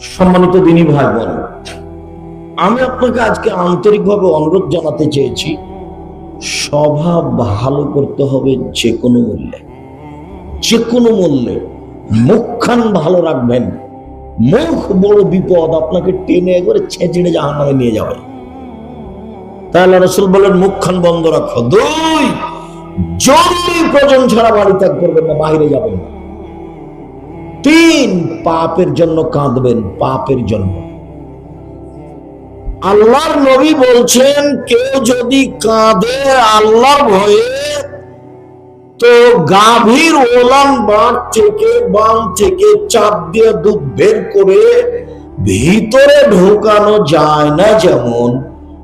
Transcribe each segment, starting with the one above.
সম্মানিত দিনী ভাই বোন আমি আপনাকে আজকে আন্তরিকভাবে অনুরোধ জানাতে চেয়েছি স্বভাব ভালো করতে হবে যে কোনো মূল্যে। যে কোনো মূল্যে মুখখান ভালো রাখবেন, মুখ বড় বিপদ আপনাকে টেনে একবারে ছেঁচড়ে জাহান নামে নিয়ে যাবে। তাহলে রসুল বলেন মুখখান বন্ধ রাখো। দুই, জরুরি প্রয়োজন ছাড়া বাড়ি ত্যাগ করবেন না, বাইরে যাবেন না। তিন পাপের জন্য কাঁদবেন, পাপের জন্য। আল্লাহর নবী বলছেন, কেউ যদি কাঁদে আল্লাহর ভয়ে, তো গাভীর ওলান বাঁধ থেকে বাম থেকে চাপ দিয়ে দুধ বের করে ভিতরে ঢোকানো যায় না যেমন,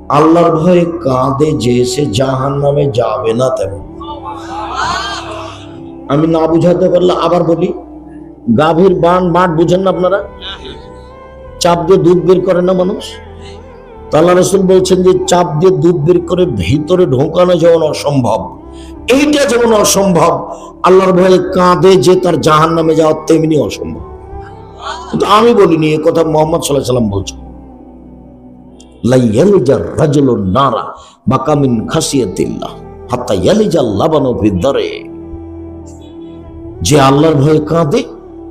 আল্লাহর ভয়ে কাঁদে যে সে জাহান নামে যাবে না তেমন। আমি না বুঝাতে পারলে আবার বলি গাভীর বান, মাঠ বুঝেন না আপনারা? চাপ দিয়ে দুধ বের করে না মানুষ? তাল্লা রসুল বলছেন যে, চাপ দিয়ে দুধ বের করে ভিতরে ঢোকানো যেমন অসম্ভব, এইটা যেমন অসম্ভব, আল্লাহর ভয়ে কাঁদে যে তার জাহান নামে যাওয়া তেমনি অসম্ভব। কিন্তু আমি বলিনি, এ কথা মোহাম্মদ সাল্লাহ সাল্লাম বলছেন। নারা বাকামিন খাসিয়াতিল্লাহ, হাত্তা ইয়ালিজাল লাবানু ফিদ্দারে যে আল্লাহর ভয়ে কাঁদে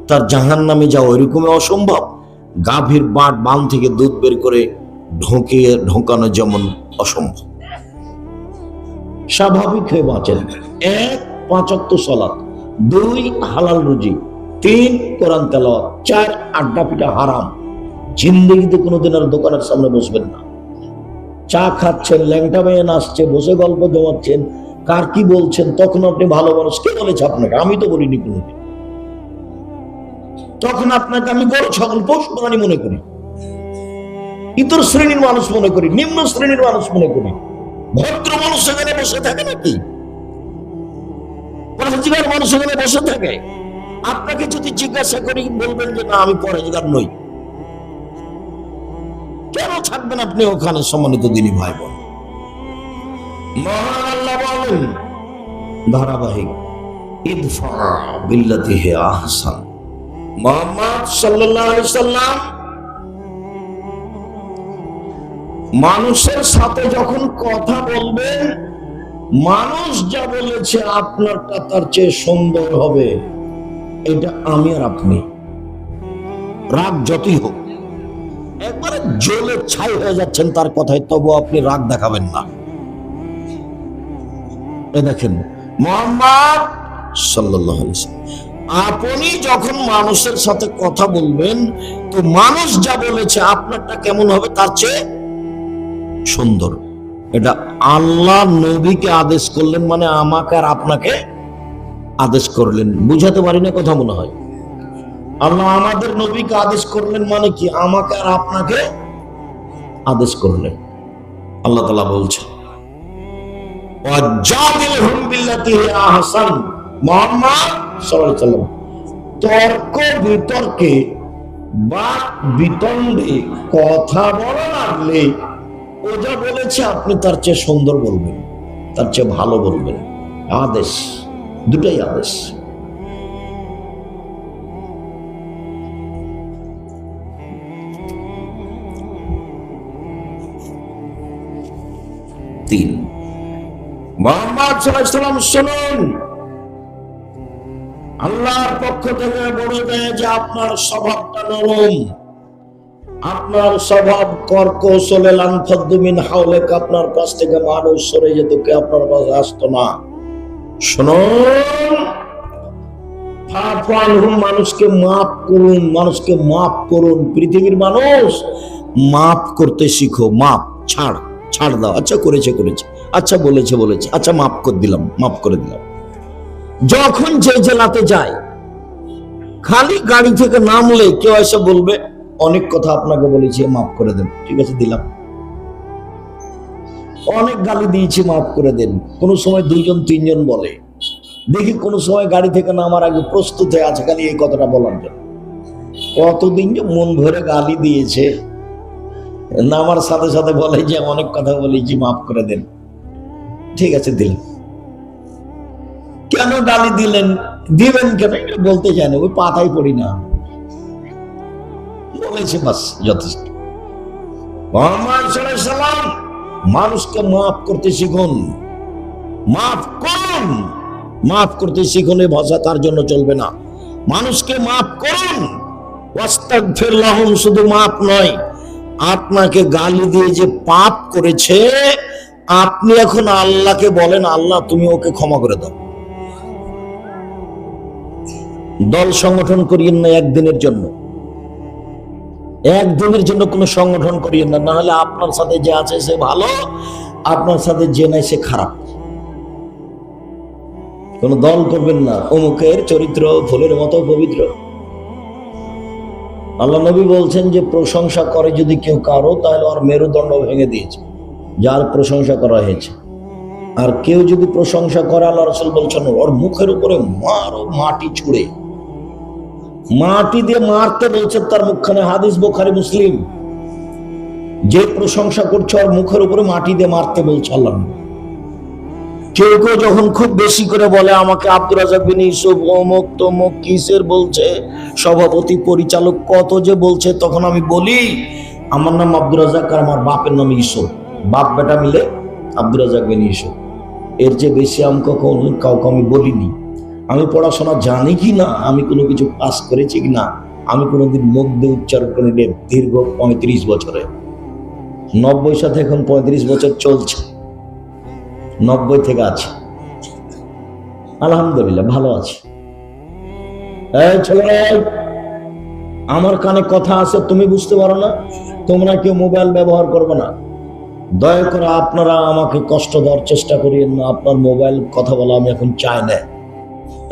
তার জাহান নামে যাওয়া ওইরকমই অসম্ভব। গাভীর বাঁট বান থেকে দুধ বের করে ঢোকিয়ে ঢোকানো যেমন অসম্ভব। স্বাভাবিক হয়ে বাঁচেন এক পাঁচত্ব সলাৎ দুই হালাল রুজি, তিন কোরআন তেলাওয়াত, চার আড্ডা পিঠা হারাম। জিন্দগিতে কোনোদিন আর দোকানের সামনে বসবেন না। চা খাচ্ছেন, ল্যাংটা মেয়ে নাচছে, বসে গল্প জমাচ্ছেন, কার কি বলছেন, তখন আপনি ভালো মানুষ। কে বলেছে আপনাকে? আমি তো বলিনি কোনোদিন। তখন আপনাকে আমি বড় সকল পশু প্রাণী মনে করি। ইতর শ্রেণির মানুষ মনে করি, নিম্ন শ্রেণির মানুষ মনে করি। ভদ্র মানুষ সেখানে বসে থাকে নাকি? পরেজগার মানুষ সেখানে বসে থাকে। আপনাকে যদি জিজ্ঞাসা করি, বলবেন যে না, আমি পরেজগার নই। কেন থাকবেন আপনি ওখানে, সম্মানিত দিনী ভাই বোন মহান আল্লাহ বলেন, ধারাবাহিক, ইদফা বিল্লাতি হে আহসান। মোহাম্মদ আলাইহি সাল্লাম মানুষের সাথে যখন কথা বলবেন মানুষ যা বলেছে আপনারটা তার চেয়ে সুন্দর হবে। এটা আমি আর আপনি। রাগ যতই হোক একবারে জ্বলে ছাই হয়ে যাচ্ছেন তার কথায় তবু আপনি রাগ দেখাবেন না। এ দেখেন মোহাম্মদ সাল্লাম, আপনি যখন মানুষের সাথে কথা বলবেন, তো মানুষ যা বলেছে আপনারটা কেমন হবে? তার চেয়ে সুন্দর। এটা আল্লাহ নবীকে আদেশ করলেন মানে আমাকে আর আপনাকে আদেশ করলেন। বুঝাতে পারি না কথা মনে হয়। আল্লাহ আমাদের নবীকে আদেশ করলেন মানে কি? আমাকে আর আপনাকে আদেশ করলেন। আল্লাহ তালা আহসান। মুহাম্মদ তর্ক বিতর্কে বা বিতণ্ডে কথা বলা লাগলে, ও যা বলেছে আপনি তার চেয়ে সুন্দর বলবেন, তার চেয়ে ভালো বলবেন। আদেশ, দুটাই আদেশ। তিন। মোহাম্মদ সাল্লাম শুনুন আল্লাহর পক্ষ থেকে বলে দেয় যে আপনার স্বভাবটা নরম। আপনার স্বভাব কর্কশলে লানফদ্দুমিন হাওলেক, আপনার কাছ থেকে মানুষ সরে যেত কে আপনার কাছে আসতো না। শুনুন। মানুষকে মাফ করুন, মানুষকে মাফ করুন। পৃথিবীর মানুষ মাফ করতে শিখো, মাফ, ছাড় ছাড় দাও। আচ্ছা করেছে করেছে। আচ্ছা বলেছে বলেছে। আচ্ছা মাফ করে দিলাম, মাফ করে দিলাম। যখন যে জেলাতে যায়, খালি গাড়ি থেকে নামলে কেউ এসে বলবে, অনেক কথা আপনাকে বলেছি, মাফ করে দেন। ঠিক আছে, দিলাম। অনেক গালি দিয়েছি, মাফ করে দেন। কোন সময় দুইজন, তিনজন বলে। দেখি কোন সময় গাড়ি থেকে নামার আগে প্রস্তুত হয়ে আছে খালি এই কথাটা বলার জন্য। কতদিন যে মন ভরে গালি দিয়েছে। নামার সাথে সাথে বলে যে অনেক কথা বলেছি, মাফ করে দেন। ঠিক আছে, দিলাম। কেন গালি দিলেন? দিবেন কেন? বলতে চায় না ওই পাতাই পড়ি না। বলেছে বাস, যথেষ্ট। মানুষকে মাফ করতে শিখুন। মাফ করুন। মাফ করতে শিখুন, এই ভাষা তার জন্য চলবে না। মানুষকে মাফ করুন। ওয়াস্তাগফির লাহুম শুধু মাফ নয়, আপনাকে গালি দিয়ে যে পাপ করেছে, আপনি এখন আল্লাহকে বলেন, আল্লাহ তুমি ওকে ক্ষমা করে দাও। দল সংগঠন করিয়েন না একদিনের জন্য। একদিনের জন্য কোনো সংগঠন করিয়েন না। হলে আপনার সাথে যে আছে সে ভালো, আপনার সাথে যে নাই সে খারাপ। কোন দল করবেন না। অমুকের চরিত্র, ফুলের মতো পবিত্র। আল্লাহ নবী বলছেন যে, প্রশংসা করে যদি কেউ কারও, তাহলে ওর মেরুদণ্ড ভেঙে দিয়েছে। যার প্রশংসা করা হয়েছে। আর কেউ যদি প্রশংসা করে, আল্লাহ রসুল বলছেন, ওর মুখের উপরে মারো, মাটি ছুঁড়ে। মাটি দিয়ে মারতে বলছে তার মুখখানে হাদিস, বোখারি, মুসলিম। যে প্রশংসা করছে ওর মুখের উপরে মাটি দিয়ে মারতে বলছে আল্লাহ। কেউ কেউ যখন খুব বেশি করে বলে, আমাকে আব্দুর রাজাক বিন ইউসুফ, অমুক তমুক কিসের বলছে? সভাপতি পরিচালক কত যে বলছে? তখন আমি বলি, আমার নাম আব্দুর রাজাক আর আমার বাপের নাম ইউসুফ। বাপ বেটা মিলে আব্দুর রাজাক বিন ইউসুফ। এর যে বেশি আমি কখন কাউকে আমি বলিনি। আমি পড়াশোনা জানি কি না, আমি কোনো কিছু পাস করেছি কি না, আমি কোনোদিন মুখ দিয়ে উচ্চারণ করি নি দীর্ঘ পঁয়ত্রিশ বছরে। নব্বই সাথে এখন পঁয়ত্রিশ বছর চলছে। নব্বই থেকে আছে। আলহামদুলিল্লাহ, ভালো আছে। আমার কানে কথা আছে, তুমি বুঝতে পারো না? তোমরা কেউ মোবাইল ব্যবহার করবে না। দয়া করে আপনারা আমাকে কষ্ট দেওয়ার চেষ্টা করিয়েন না, আপনার মোবাইল কথা বলা আমি এখন চাই না।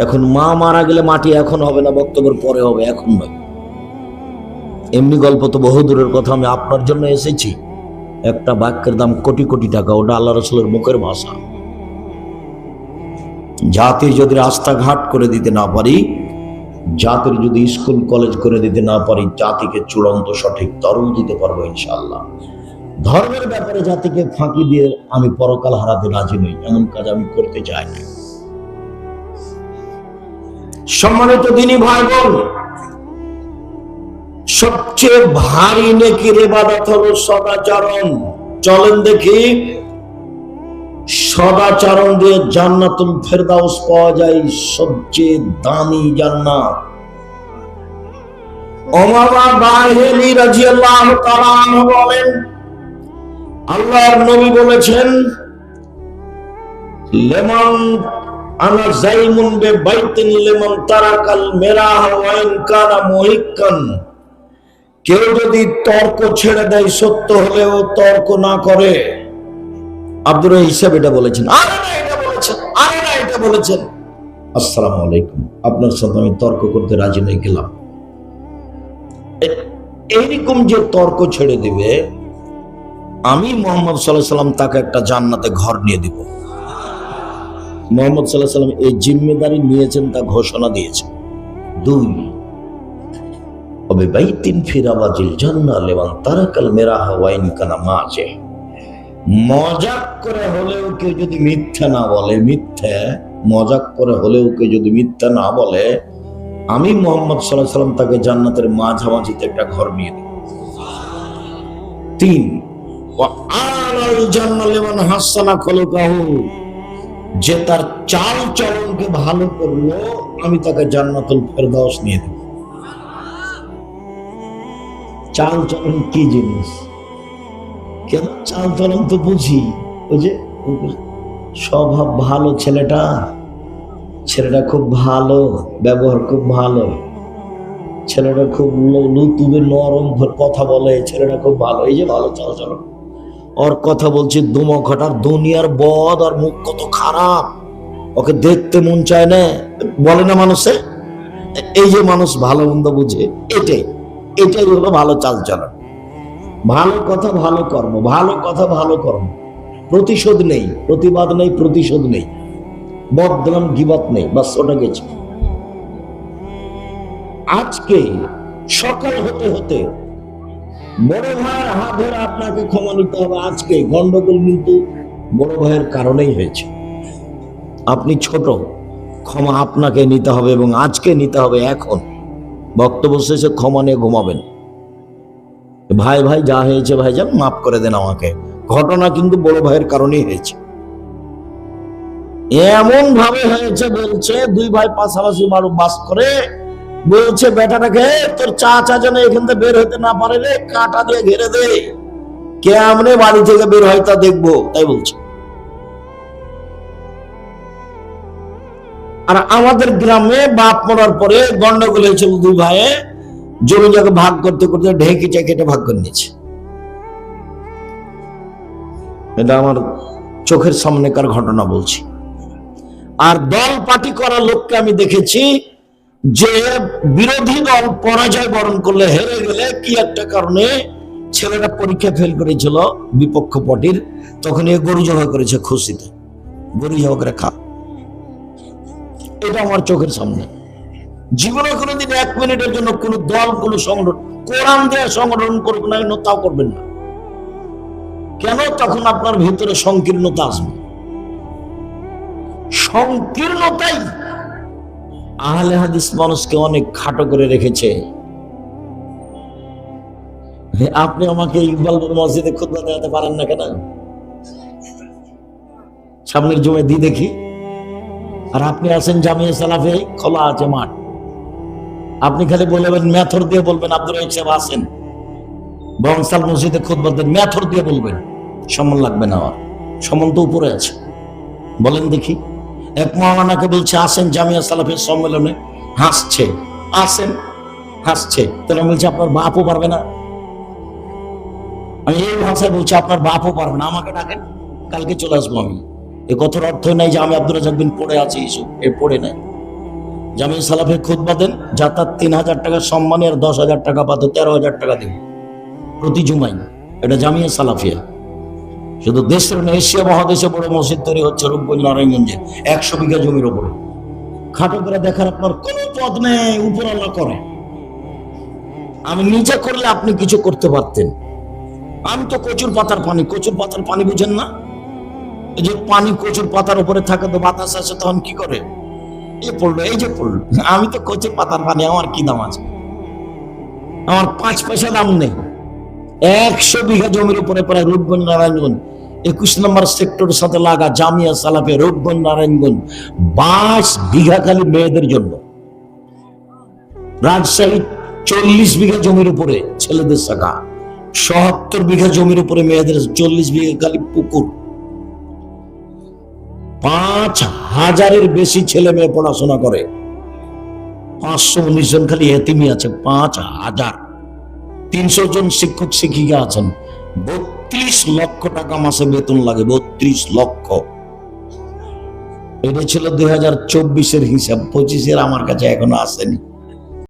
এখন মা মারা গেলে মাটি এখন হবে না, বক্তব্যের পরে হবে, এখন নয়। এমনি গল্প তো বহু দূরের কথা, আমি আপনার জন্য এসেছি। একটা বাক্যের দাম কোটি কোটি টাকা, ওটা আল্লাহ রসুলের মুখের ভাষা। জাতির যদি রাস্তাঘাট করে দিতে না পারি, জাতির যদি স্কুল, কলেজ করে দিতে না পারি, জাতিকে চূড়ান্ত সঠিক তরল দিতে পারব ইনশাল্লাহ ধর্মের ব্যাপারে জাতিকে ফাঁকি দিয়ে আমি পরকাল হারাতে রাজি নই, এমন কাজ আমি করতে চাই না। সম্মানিত দিনী ভাই বোন সবচেয়ে ভারী নেকির এবাদত হলো সদাচরণ। চলেন দেখি, সদাচরণ দিয়ে জান্নাতুল ফেরদাউস পাওয়া যায় সবচেয়ে দামি জান্নাত। ওমামা বাহেলি রাদিয়াল্লাহু তাআলা বলেন, আল্লাহর নবী বলেছেন, লেমন আনা কানা কেউ যদি তর্ক ছেড়ে দেয় সত্য হলেও তর্ক না করে, আব্দুর হিসাব এটা বলেছেন। আরে না, এটা বলেছেন। আরে না, এটা বলেছেন। আসসালামু আলাইকুম। আপনার সাথে আমি তর্ক করতে রাজি নই গেলাম এইরকম যে তর্ক ছেড়ে দিবে, আমি মোহাম্মদ সাল্লাহ সাল্লাম তাকে একটা জান্নাতে ঘর নিয়ে দিব। মোহাম্মদ সাল্লাহ সাল্লাম এই জিম্মেদারি নিয়েছেন, তা ঘোষণা দিয়েছেন। দুই বাইতিন লেবান মেরা কানা মজাক করে হলেও কেউ যদি মিথ্যা না বলে মজাক করে হলেও কেউ যদি মিথ্যা না বলে, আমি মোহাম্মদ সাল্লাহ সাল্লাম তাকে জান্নাতের মাঝামাঝিতে একটা ঘর নিয়ে দেব তিন, ওয়া আলাল জান্না লিমান হাসানা খলকাহু। যে তার চাল চলনকে ভালো করল, আমি তাকে জান্নাতুল ফেরদাউস নিয়ে দেব। চাল চলন কি জিনিস? কেন? চাল চলন তো বুঝি। ওই যে, স্বভাব ভালো ছেলেটা ছেলেটা খুব ভালো, ব্যবহার খুব ভালো। ছেলেটা খুব লুতুবে, নরম কথা বলে, ছেলেটা খুব ভালো। এই যে ভালো চাল চলন। ওর কথা বলছি দুমখটার দুনিয়ার বদ আর মুখ কত খারাপ। ওকে দেখতে মন চায় না। বলে না মানুষে? এই যে মানুষ ভালো মন্দ বুঝে, এটাই। এটাই হলো ভালো চাল চলন ভালো কথা ভালো কর্ম, ভালো কথা ভালো কর্ম। প্রতিশোধ নেই, প্রতিবাদ নেই, প্রতিশোধ নেই। বদনাম গিবাত নেই, বাস ওটা গেছে। আজকে সকাল হতে হতে বড় ভাইয়ের হাত ধরে আপনাকে ক্ষমা নিতে হবে আজকে। গন্ডগোল কিন্তু বড় ভাইয়ের কারণেই হয়েছে। আপনি ছোট, ক্ষমা আপনাকে নিতে হবে এবং আজকে নিতে হবে এখন। বক্তব্য শেষে ক্ষমা নিয়ে ঘুমাবেন। ভাই ভাই, যা হয়েছে ভাই ভাইজান মাফ করে দেন আমাকে। ঘটনা কিন্তু বড় ভাইয়ের কারণেই হয়েছে। এমন ভাবে হয়েছে বলছে, দুই ভাই পাশাপাশি বারো বাস করে বলছে, বেটাটাকে তোর চা চা যেন এখান থেকে বের হইতে না পারে রে, কাঁটা দিয়ে ঘেরে দে। কেমনে বাড়ি থেকে বের হয় তা দেখব। তাই বলছে। আর আমাদের গ্রামে বাপ মরার পরে গন্ডগোল হয়েছিল দুই ভাইয়ে। জমি জায়গা ভাগ করতে করতে ঢেকে চেকেটে ভাগ করে নিয়েছে। এটা আমার চোখের সামনেকার ঘটনা বলছি। আর দল পার্টি করা লোককে আমি দেখেছি যে বিরোধী দল পরাজয় বরণ করলে হেরে গেলে কি একটা কারণে ছেলেরা পরীক্ষা ফেল করেছিল বিপক্ষ পার্টির, তখন এ গরু জমা করেছে খুশিতে। গরু জমা করে খা। এটা আমার চোখের সামনে। জীবনে কোনোদিন এক মিনিটের জন্য কোন দল, কোন সংগঠন, কোরআন দেওয়া সংগঠন করবেন না তাও করবেন না। কেন? তখন আপনার ভিতরে সংকীর্ণতা আসবে। সংকীর্ণতাই আহলে হাদিস মানুষকে অনেক খাটো করে রেখেছে। আপনি আমাকে ইকবাল মসজিদে খুদবা দেখাতে পারেন না কেন? সামনের জমে দি দেখি। আর আপনি আছেন জামিয়া সালাফে, খোলা আছে মাঠ। আপনি খালি বলবেন, মেথর দিয়ে বলবেন আব্দুল রহিক সাহেব আছেন। বংশাল মসজিদে খুদবা দেন, মেথর দিয়ে বলবেন। সম্মান লাগবে না আমার। সম্মান তো উপরে আছে। বলেন দেখি। এক মহামানাকে বলছে, আসেন জামিয়া সালাফের সম্মেলনে। হাসছে। আসেন। হাসছে। তাহলে বলছি, আপনার বাপও পারবে না? আমি এই ভাষায় বলছি, আপনার বাপও পারবে না। আমাকে ডাকেন, কালকে চলে আসব আমি। এ কথার অর্থ নাই যে আমি আব্দুল রাজাক বিন পড়ে আছি এইসব এ পড়ে নাই। জামিয়া সালাফে খুদ বাদেন যাতায়াত তিন হাজার টাকা সম্মানের দশ হাজার টাকা পাতে তেরো হাজার টাকা দিব প্রতি জুমাই এটা জামিয়া সালাফিয়া। শুধু দেশের না, এশিয়া মহাদেশে বড় মসজিদ তৈরি হচ্ছে রূপগঞ্জ, নারায়ণগঞ্জে, একশো বিঘা জমির ওপরে খাটো করে দেখার আপনার কোনো পথ নেই উপরালা করে। আমি নিজে করলে আপনি কিছু করতে পারতেন। আমি তো কচুর পাতার পানি, কচুর পাতার পানি বুঝেন না? এই যে পানি কচুর পাতার উপরে থাকে তো বাতাস আসে, তখন কি করে? এ পড়ল, এই যে পড়ল। আমি তো কচুর পাতার পানি, আমার কি দাম আছে? আমার পাঁচ পয়সা দাম নেই। একশো বিঘা জমির উপরে প্রায় রূপগঞ্জ নারায়ণগঞ্জ একুশ নম্বর সেক্টরের সাথে লাগা জামিয়া সালাফে রূপগঞ্জ নারায়ণগঞ্জ বাইশ বিঘা খালি মেয়েদের জন্য। রাজশাহী চল্লিশ বিঘা জমির উপরে ছেলেদের শাখা, সত্তর বিঘা জমির উপরে মেয়েদের চল্লিশ বিঘা খালি পুকুর। পাঁচ হাজারের বেশি ছেলে মেয়ে পড়াশোনা করে। পাঁচশো উনিশ জন খালি এতিমি আছে, পাঁচ হাজার। তিনশো জন শিক্ষক শিক্ষিকা আছেন। বত্রিশ লক্ষ টাকা মাসে বেতন লাগে, বত্রিশ লক্ষ। এটা ছিল দুই হাজার চব্বিশের হিসাব, পঁচিশের আমার কাছে এখনও আসেনি।